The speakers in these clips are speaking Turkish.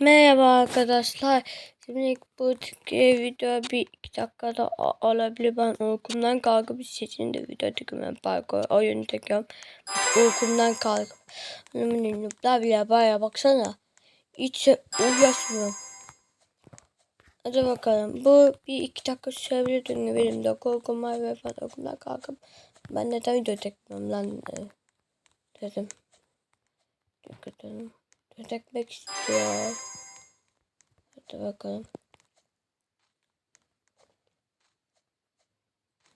Merhaba arkadaşlar. Şimdi bu video bir iki dakikada olabilir. Ben uykumdan kalkıp seçin de video çekiyorum. Parkur oyun çekiyorum. Uykumdan kalkıp. Benim nublar bile baya baksana. Hiç uğraşmıyorum. Hadi bakalım. Bu bir iki dakika sürebilir çünkü benim de korkum var ve ben uykumdan kalkıp ben neden video çekmiyorum lan e, dedim. Dikkat edin. Çekmek istiyor. Hadi bakalım.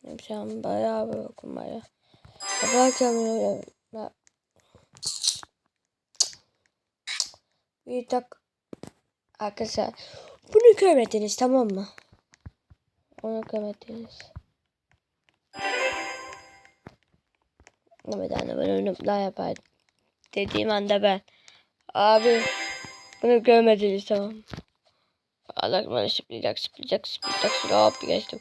Yapacağım bayağı bir okum bayağı. Yaparken böyle. Bir dakika. Arkadaşlar bunu görmediniz tamam mı? Onu görmediniz. Ben ben onu daha yapar. Dediğim anda ben. Abi bunu görmediniz tamam. Allah bana sıplayacak sıplayacak sıplayacak hop geçtim.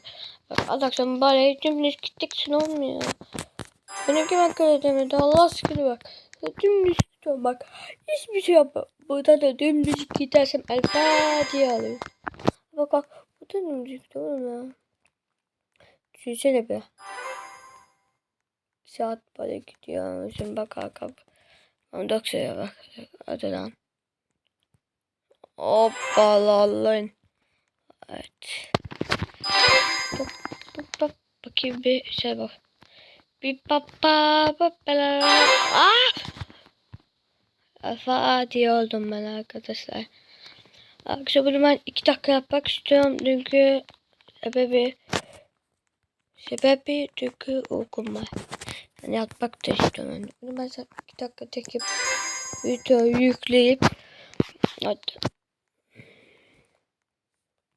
Bak Allah sen bari dümdüz gittiksin olmuyor. Beni kim akıl edemedi Allah aşkına bak. Dümdüz gidiyorum bak. Hiçbir şey yapma. Burada da dümdüz gidersem el Fatiha alıyor. Bak bak. Burada dümdüz gidiyorum ya. Düşünsene be. Saat böyle gidiyor. Şimdi bak. Ondan sonra bak. Hadi lan. Hoppalalın. Evet. Bak, bak, bak. Bakayım bir şey bak. Bir papa papala. Ah! Fatih oldum ben arkadaşlar. Arkadaşlar bunu ben iki dakika yapmak istiyorum çünkü sebebi sebebi çünkü uykum var. Yani yapmak da istiyorum. Bunu ben iki dakika çekip videoyu yükleyip hadi.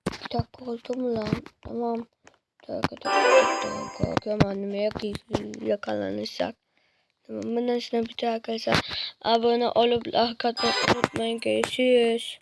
Bir dakika oldu mu lan? Tamam. Dakika korkuyorum anneme yak yakalanırsak. Tamam bundan sonra bir daha arkadaşlar abone olup like atmayı unutmayın. Görüşürüz.